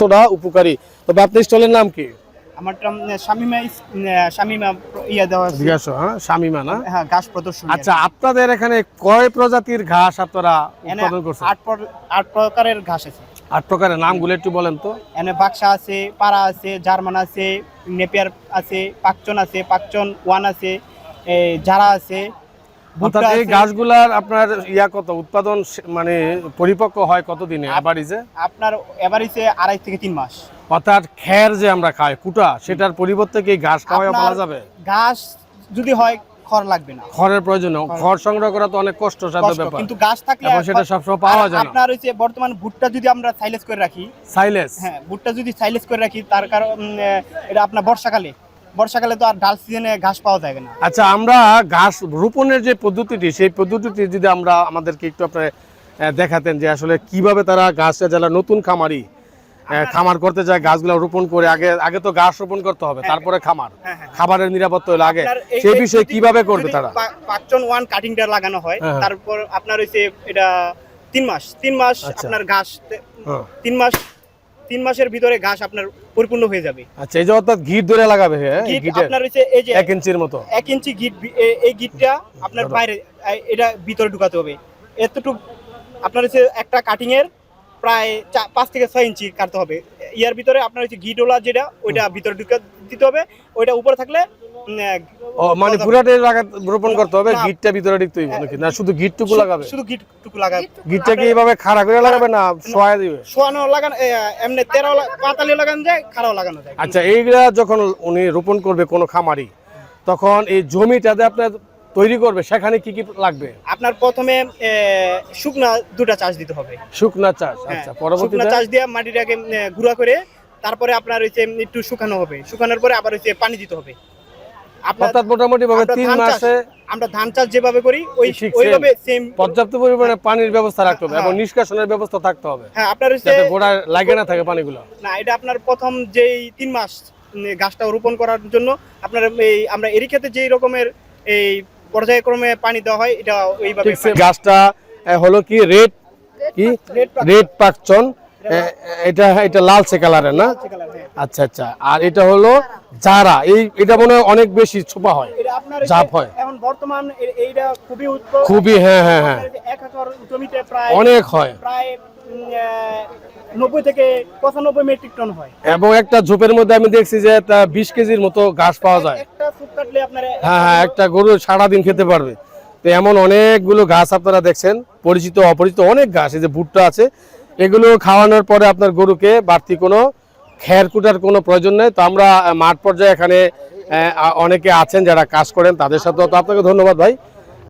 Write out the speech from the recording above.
কতটা উপকারী? তবে আপনার স্টলের নাম কি? শামিমা শামিমা ইয়া দেওয়া জিজ্ঞাসা হ্যাঁ? শামিমা না? হ্যাঁ ঘাস প্রদর্শনী। আচ্ছা আপনাদের এখানে কয় প্রজাতির ঘাস আপনারা এনে উৎপাদন করছেন? আট আট প্রকারের ঘাস আছে। আট প্রকারের নামগুলো একটু বলেন তো। এনে বাক্সা আছে পাড়া আছে জার্মান আছে নেপিয়ার আছে পাকচন আছে পাকচন ওয়ান আছে জারা আছে অর্থাৎ এই গাছগুলার আপনার ইয়া কত? উৎপাদন মানে পরিপক্ক হয় আপনার এভারেজে আড়াই থেকে তিন মাস। অর্থাৎ খ্যার যে আমরা খাই কুটা সেটার পরিবর্তে কি ঘাস খাওয়া পাওয়া যাবে? ঘাস যদি হয় খড় লাগবে না। খড়ের প্রয়োজন খড় সংগ্রহ করা তো অনেক কষ্টসাধ্য কষ্ট, ব্যাপার। কিন্তু গাছ থাকলে সেটা সবসময় পাওয়া যায় আপনার হচ্ছে বর্তমান ভুট্টা যদি আমরা সাইলেস করে রাখি সাইলেস হ্যাঁ ভুট্টা যদি সাইলেস করে রাখি তার কারণ এটা আপনার বর্ষাকালে। বর্ষাকালে তো আর ডাল সিজনে ঘাস পাওয়া যায় না আচ্ছা আমরা ঘাস রোপণের যে পদ্ধতিটি সেই পদ্ধতিটি যদি আমরা আমাদেরকে একটু আপনার দেখাতেন যে আসলে কীভাবে তারা গাছ যারা নতুন খামারি খামার করতে যায় গাছগুলো রোপণ করে আগে আগে তো গাছ রোপণ করতে হবে তারপরে খামার হ্যাঁ, হ্যাঁ। খাবারের নিরাপত্তা হলো আগে আপনার সেই বিষয়ে কীভাবে করবে তারা পা- পাকচন ওয়ান কাটিংটা লাগানো হয় হ্যাঁ। তারপর আপনার হচ্ছে এটা তিন মাস তিন মাস আচ্ছা। আপনার ঘাস হ্যাঁ। তিন মাস তিন মাসের ভিতরে ঘাস আপনার পরিপূর্ণ হয়ে যাবে। আচ্ছা এই যে অর্থাৎ ঘিট ধরে লাগাবে গিট আপনার হচ্ছে এই যে এক ইঞ্চির মতো। এক ইঞ্চি গিট এই গিটটা আপনার বাইরে এটা ভিতরে ঢুকাতে হবে। এতটুকু আপনার হচ্ছে একটা কাটিং এর প্রায় পাঁচ থেকে ছয় ইঞ্চি কাটতে হবে। ইয়ার ভিতরে আপনার হচ্ছে গিটওয়ালা যেটা ওইটা ভিতরে ঢুকে দিতে হবে। ওইটা উপরে থাকলে ও মানে পুরাটাই রোপণ করতে হবে গিটটা ভিতরে ঢুকতে হইব নাকি? না শুধু গিটটুকু লাগাবে? শুধু গিটটুকু লাগাবে। গিটটা কি এইভাবে খাড়া করে লাগাবে না সহায় দিবে? লাগানো এমনি তেরো লাগানো যায় খারাও লাগানো যায়। আচ্ছা এইগুলা যখন উনি রোপণ করবে কোনো খামারি তখন এই জমিটাতে আপনার তৈরি করবে সেখানে কি কি লাগবে? আপনার প্রথমে শুকনা দুটা চাষ দিতে হবে। শুকনা চাষ হ্যাঁ, আচ্ছা শুকনা চাষ দিয়ে মাটিটাকে গুঁড়া করে তারপরে আপনার হচ্ছে একটু শুকানো হবে। শুকানোর পরে আবার হচ্ছে পানি দিতে হবে। অর্থাৎ মোটামুটি ভাবে তিন মাসে আমরা ধান চাষ যেভাবে করি ওই ওইভাবে সেম পর্যাপ্ত পরিমাণে পানির ব্যবস্থা রাখতে হবে এবং হ্যাঁ। নিষ্কাশনের ব্যবস্থা থাকতে হবে। হ্যাঁ আপনার যাতে গোড়ায় লাগে না থাকে পানিগুলো। না এটা আপনার প্রথম যেই তিন মাস গাছটা রোপণ করার জন্য আপনার এই আমরা এরি ক্ষেতে যেই রকমের এই পর্যায়ক্রমে পানি দেওয়া হয় এটা ওইভাবে গাছটা হলো কি রেড? কি? রেড পাকচন। এটা এটা লালচে কালারের না? হ্যাঁ। আচ্ছা আচ্ছা। আর এটা হলো জারা। এই এটা মনে হয় অনেক বেশি ছোপা হয় জাপ হয়। এখন বর্তমান এইটা খুবই খুবই হ্যাঁ হ্যাঁ হ্যাঁ। এক একর জমিতে প্রায় অনেক হয়। প্রায় নব্বই থেকে পঁচানব্বই মেট্রিক টন হয়। এবং একটা ঝোপের মধ্যে আমি দেখছি যে তা বিশ কেজির মতো ঘাস পাওয়া যায়। একটা সুপ কাটলে আপনার হ্যাঁ হ্যাঁ একটা গরু সারাদিন খেতে পারবে। তো এমন অনেকগুলো ঘাস আপনারা দেখছেন পরিচিত অপরিচিত অনেক ঘাস। এই যে ভুট্টা আছে এগুলো খাওয়ানোর পরে আপনার গরুকে বাড়তি কোনো খের কুটার কোনো প্রয়োজন নেই। তো আমরা মাঠ পর্যায়ে এখানে অনেকে আছেন যারা কাজ করেন তাদের সাথে তো আপনাকে ধন্যবাদ ভাই।